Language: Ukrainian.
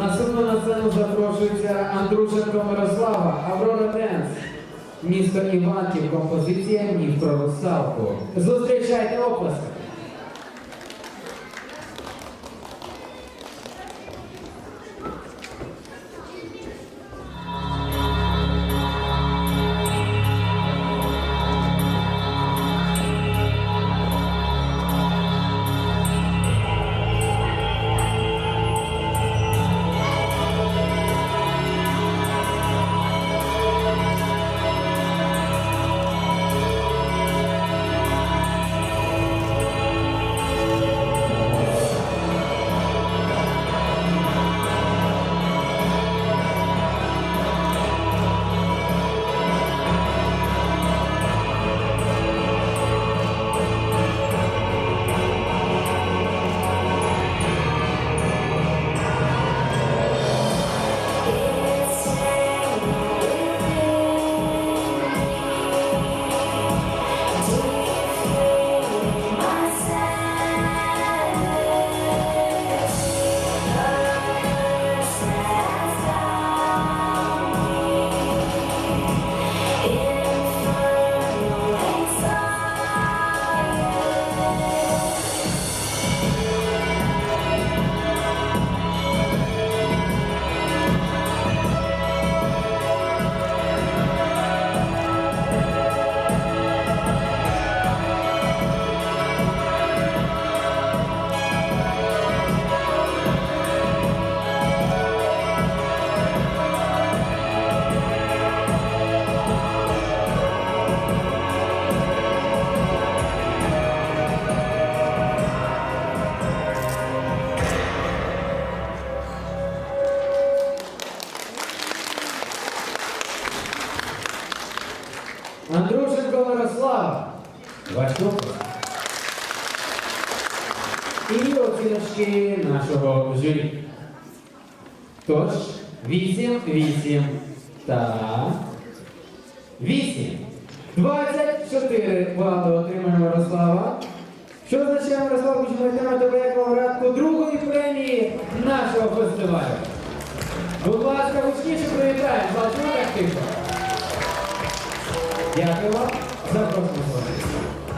Наступно на сцену запрошується Андрушенко Мирослава, Аврора Денс. Місто Іванків, композиція «Міф про розставку». Зустрічайте оплески. Андрушенко Мирослав. Ваш оплеск. І оціночки нашого журі. Тож, вісім, вісім та вісім. 24 бали отримує Мирослава. Що означає Мирослав, до великого градку другої премії нашого фестивалю. Будь ласка, гучніше привітаємо. Вас так тихо. いやあれはザ・ロックもそです。